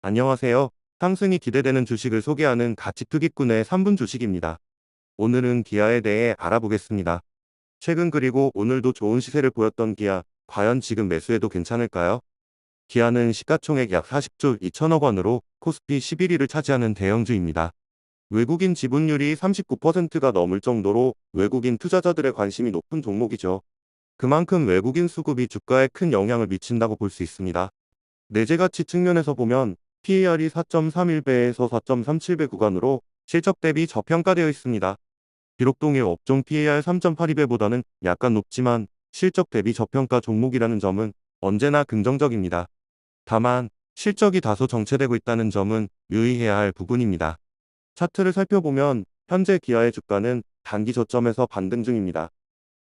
안녕하세요. 상승이 기대되는 주식을 소개하는 가치투기꾼의 3분 주식입니다. 오늘은 기아에 대해 알아보겠습니다. 최근 그리고 오늘도 좋은 시세를 보였던 기아, 과연 지금 매수해도 괜찮을까요? 기아는 시가총액 약 40조 2천억 원으로 코스피 11위를 차지하는 대형주입니다. 외국인 지분율이 39%가 넘을 정도로 외국인 투자자들의 관심이 높은 종목이죠. 그만큼 외국인 수급이 주가에 큰 영향을 미친다고 볼 수 있습니다. 내재가치 측면에서 보면 PER이 4.31배에서 4.37배 구간으로 실적 대비 저평가되어 있습니다. 비록 동일 업종 PER 3.82배보다는 약간 높지만 실적 대비 저평가 종목이라는 점은 언제나 긍정적입니다. 다만 실적이 다소 정체되고 있다는 점은 유의해야 할 부분입니다. 차트를 살펴보면 현재 기아의 주가는 단기 저점에서 반등 중입니다.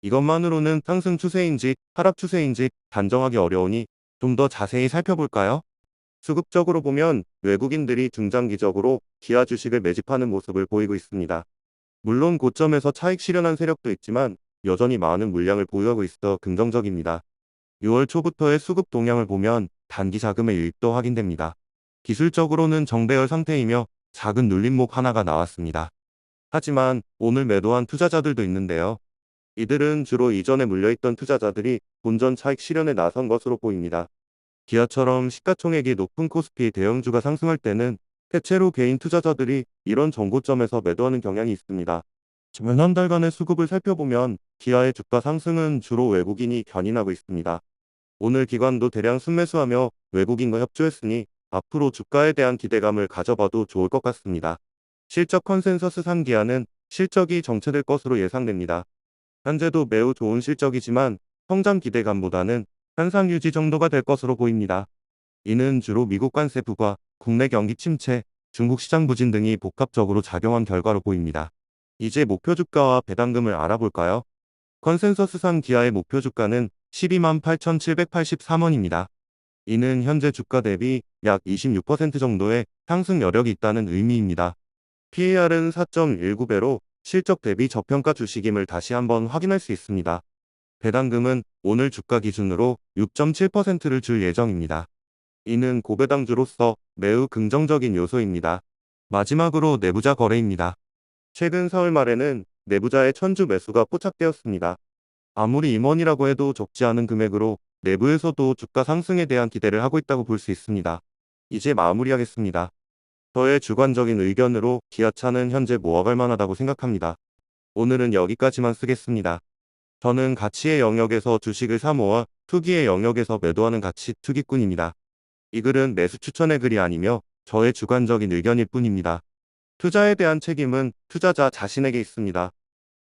이것만으로는 상승 추세인지 하락 추세인지 단정하기 어려우니 좀 더 자세히 살펴볼까요? 수급적으로 보면 외국인들이 중장기적으로 기아 주식을 매집하는 모습을 보이고 있습니다. 물론 고점에서 차익 실현한 세력도 있지만 여전히 많은 물량을 보유하고 있어 긍정적입니다. 6월 초부터의 수급 동향을 보면 단기 자금의 유입도 확인됩니다. 기술적으로는 정배열 상태이며 작은 눌림목 하나가 나왔습니다. 하지만 오늘 매도한 투자자들도 있는데요. 이들은 주로 이전에 물려있던 투자자들이 본전 차익 실현에 나선 것으로 보입니다. 기아처럼 시가총액이 높은 코스피 대형주가 상승할 때는 대체로 개인 투자자들이 이런 정고점에서 매도하는 경향이 있습니다. 지난 한 달간의 수급을 살펴보면 기아의 주가 상승은 주로 외국인이 견인하고 있습니다. 오늘 기관도 대량 순매수하며 외국인과 협조했으니 앞으로 주가에 대한 기대감을 가져봐도 좋을 것 같습니다. 실적 컨센서스 상 기아는 실적이 정체될 것으로 예상됩니다. 현재도 매우 좋은 실적이지만 성장 기대감보다는 현상 유지 정도가 될 것으로 보입니다. 이는 주로 미국 관세 부과, 국내 경기 침체, 중국 시장 부진 등이 복합적으로 작용한 결과로 보입니다. 이제 목표 주가와 배당금을 알아볼까요? 컨센서스상 기아의 목표 주가는 12만 8,783원입니다. 이는 현재 주가 대비 약 26% 정도의 상승 여력이 있다는 의미입니다. PAR은 4.19배로 실적 대비 저평가 주식임을 다시 한번 확인할 수 있습니다. 배당금은 오늘 주가 기준으로 6.7%를 줄 예정입니다. 이는 고배당주로서 매우 긍정적인 요소입니다. 마지막으로 내부자 거래입니다. 최근 4월 말에는 내부자의 천주 매수가 포착되었습니다. 아무리 임원이라고 해도 적지 않은 금액으로 내부에서도 주가 상승에 대한 기대를 하고 있다고 볼 수 있습니다. 이제 마무리하겠습니다. 저의 주관적인 의견으로 기아차는 현재 모아갈 만하다고 생각합니다. 오늘은 여기까지만 쓰겠습니다. 저는 가치의 영역에서 주식을 사모아 투기의 영역에서 매도하는 가치 투기꾼입니다. 이 글은 매수 추천의 글이 아니며 저의 주관적인 의견일 뿐입니다. 투자에 대한 책임은 투자자 자신에게 있습니다.